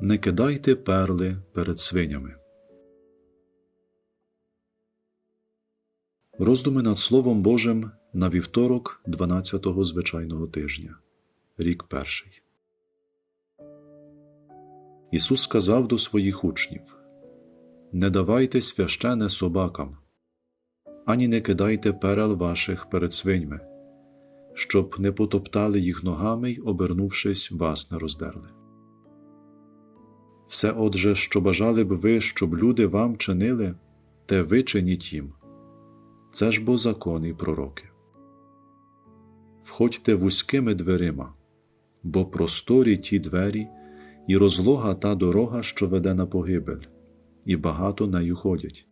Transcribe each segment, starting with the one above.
Не кидайте перли перед свинями. Роздуми над Словом Божим на вівторок 12-го звичайного тижня, рік перший. Ісус сказав до своїх учнів: Не давайте священе собакам, ані не кидайте перел ваших перед свиньми, щоб не потоптали їх ногами й, обернувшись, вас не роздерли. Все отже, що бажали б ви, щоб люди вам чинили, те ви чиніть їм. Це ж бо закони й пророки. Входьте вузькими дверима, бо просторі ті двері, і розлога та дорога, що веде на погибель, і багато нею ходять.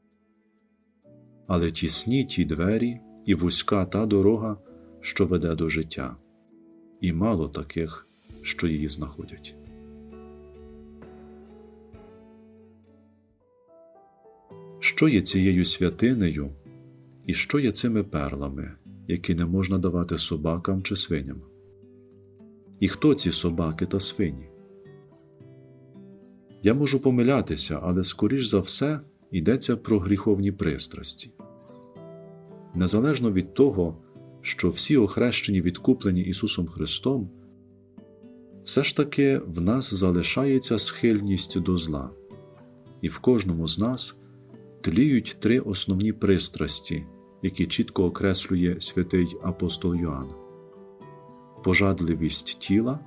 Але тісні ті двері, і вузька та дорога, що веде до життя, і мало таких, що її знаходять. Що є цією святинею, і що є цими перлами, які не можна давати собакам чи свиням? І хто ці собаки та свині? Я можу помилятися, але скоріш за все йдеться про гріховні пристрасті. Незалежно від того, що всі охрещені відкуплені Ісусом Христом, все ж таки в нас залишається схильність до зла, і в кожному з нас тліють три основні пристрасті, які чітко окреслює святий апостол Йоанн: пожадливість тіла,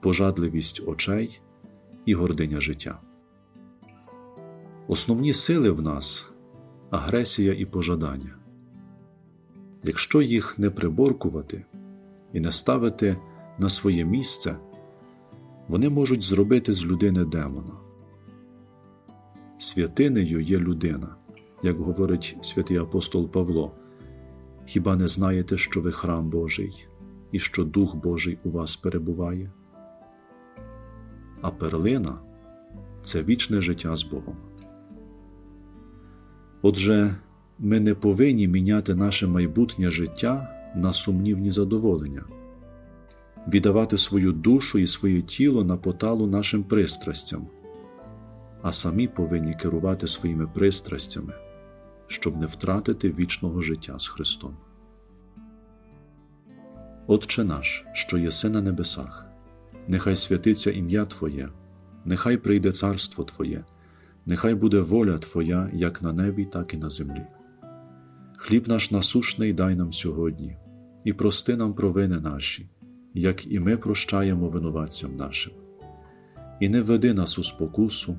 пожадливість очей і гординя життя. Основні сили в нас агресія і пожадання. Якщо їх не приборкувати і не ставити на своє місце, вони можуть зробити з людини демона. Святинею є людина, як говорить святий апостол Павло. Хіба не знаєте, що ви храм Божий і що Дух Божий у вас перебуває? А перлина це вічне життя з Богом. Отже, ми не повинні міняти наше майбутнє життя на сумнівні задоволення, віддавати свою душу і своє тіло на поталу нашим пристрастям, а самі повинні керувати своїми пристрастями, щоб не втратити вічного життя з Христом. Отче наш, що єси на небесах, нехай святиться ім'я Твоє, нехай прийде царство Твоє, нехай буде воля Твоя як на небі, так і на землі. Хліб наш насушний дай нам сьогодні, і прости нам провини наші, як і ми прощаємо винуватцям нашим. І не веди нас у спокусу,